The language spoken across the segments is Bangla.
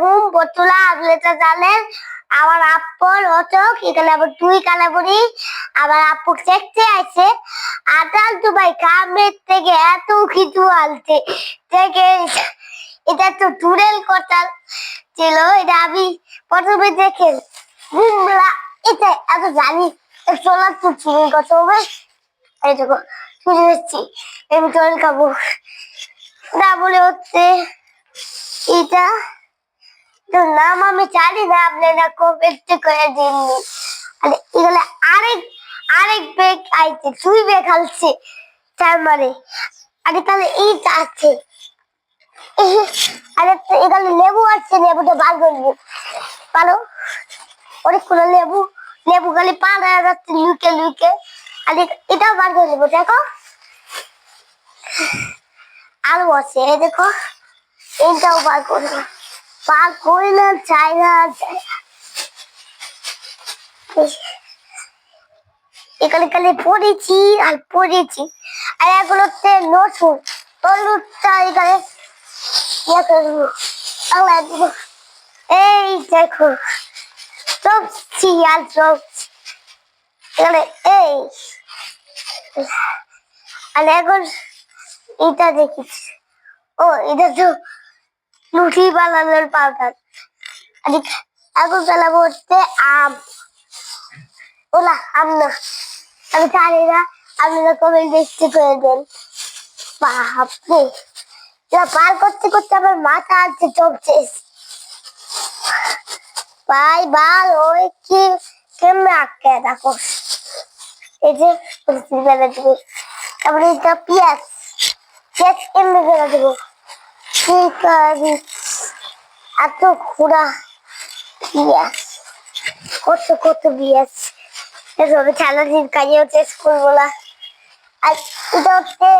ঘুম পতুলা আবলেটা জানেন, আমার আপ্পর অচক এখানে আবার তুই কালাবুড়ি আবার আপু দেখতে আছে। আটাল তো ভাই কামের থেকে এত কিছু আনছে। থেকে এটা তো টুরেল কটাল ছিল, এটা আমি প্রথমে দেখে এটা এত জানি সোলার তো কত হবে। এই দেখো বুঝে যাচ্ছি আমি খাব। না বলে হচ্ছে, এটা নাম আমি জানি না কমেন্ট করে দিননি এগুলো আরেক আরেক বেগ আইছে, দুই আলছে তার মানে। আরে, তাহলে আছে। আরে এখানে লেবু আছে, লেবুটা বার করব। পারো? অনেকগুলো লেবু লেবু খালি পাড়া যাচ্ছে, লুকে লুকে। আর, এটাও বার করে দেবো, দেখো। আলু আছে, এই দেখো। এইটাও বার করব। বার করি চাই না। এখানে খালি পড়েছি আর পড়েছি। আর এগুলোতে নতুন। হলুদটা এখানে এই দেখো সবজি আর সবজি এখানে এই। আর এখন এটা দেখিস। ও, এটা তো লুচি বানানোর পাউডার। আম। না। আমি জানি না, আপনারা কমেন্ট দেখতে করে দেন। বাপরে। এটা পার করতে করতে আমার মাথা আছে চলছে। ভাই, বাল, ওই কি কেমনে আটকে দেখো এই যে বেলা দেবে। তারপরে এটা পেঁয়াজ। পেঁয়াজ কেমনে বেলা দেবো? এত কত কত কাজে হচ্ছে স্কুল বলা আর এটা হচ্ছে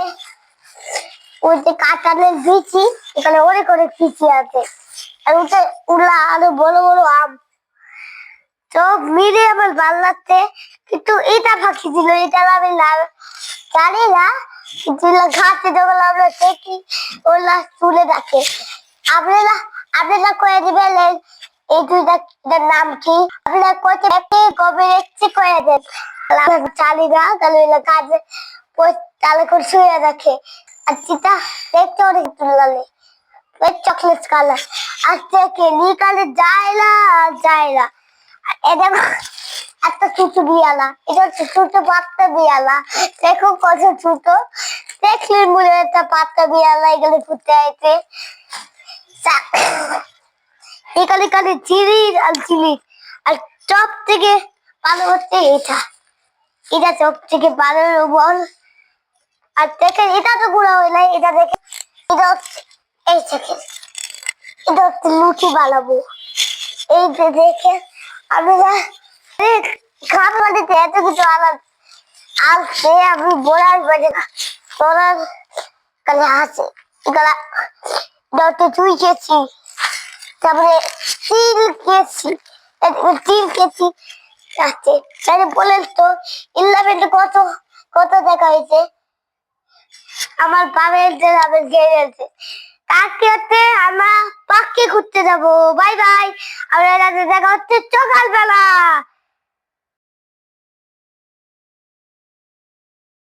ওই যে কাঁঠালের বিচি, এখানে অনেক অনেক আছে। আর ওটা উলা আরও বড় বড় আম। চোখ মিলে আমার ভালো লাগছে। কিন্তু এটা ফাঁকি দিল এটা আমি না না যেগুলো ঘাটে যখন আমরা দেখি। ওগুলা তুলে রাখে আপনারা আপনারা করে দিবেন এই দুইটা নাম কি? আপনারা করতে একটি কবে দেখছি করে দেন চালি না, তাহলে ওগুলো কাজে তাহলে করে শুয়ে রাখে আর চিতা দেখতে অনেক কালার। থেকে নি কালার যায় না আর যায় না। এটা একটা ছোট বিয়ালা এটা হচ্ছে ছোট পাত্তা বিয়ালা দেখো কত ছোট। দেখলে মনে একটা পাত্তা বিয়ালা এগুলো ফুটে আছে এখানে এখানে চিলি আর চিলি আর সব থেকে ভালো হচ্ছে এটা। এটা সব থেকে ভালো বল। আর দেখে এটা তো গুঁড়া হয় নাই। এটা দেখে এটা হচ্ছে, এই থেকে এটা হচ্ছে লুচি বানাবো। এই দেখে আমি না বলেন তো কত কত দেখা হয়েছে আমার যাবে গেছে হচ্ছে আমরা পাখি ঘুরতে যাব। Bye bye. আমরা দেখা হচ্ছে সকালবেলা।